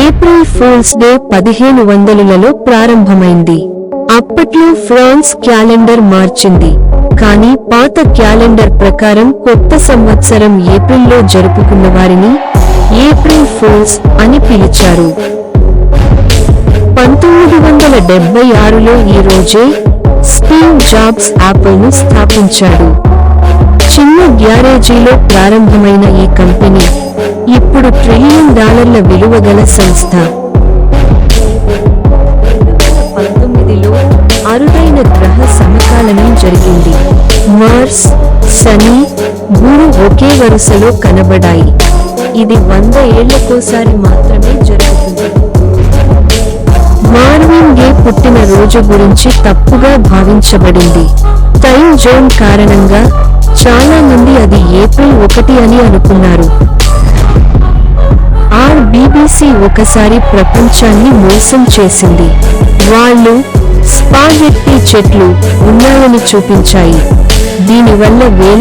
April fools day పదిహేను వందలులలో ప్రారంభమైంది. అప్పట్లో ఫ్రాన్స్ క్యాలెండర్ మార్చింది. కానీ పాత క్యాలెండర్ ప్రకారం కొత్త సంవత్సరం ఏప్రిల్లో జరుపుకున్న వారిని ఏప్రిల్ ఫూల్స్ అని పిలిచారు. పంతొమ్మిది వందల డెబ్బై ఆరులో ఈ రోజే స్టీవ్ జాబ్స్ యాపిల్ స్థాపించాడు. చిన్న గ్యారేజీలో ప్రారంభమైన ఇప్పుడు ట్రిలియన్ డాలర్ల విలువ గల సంస్థ. పంతొమ్మిదిలో అరుదైన గ్రహ సమకాలనం జరిగింది. మార్స్ శని భూమి ఒకే వరుసలో కనబడాయి. ఇది వంద ఏళ్ళకోసారి మాత్రమే జరుగుతుంది. మార్విన్ గే పుట్టిన రోజు గురించి తప్పుగా భావించబడింది. టైం జోన్ కారణంగా చాలా మంది అది ఏప్రిల్ ఒకటి అని అనుకున్నారు. ఆర్ ఒకసారి ప్రపంచాన్ని మోసం చేసింది. వాళ్ళు స్పాగెట్టి చెట్లు ఉన్నాయని చూపించాయి. దీనివల్ల వేల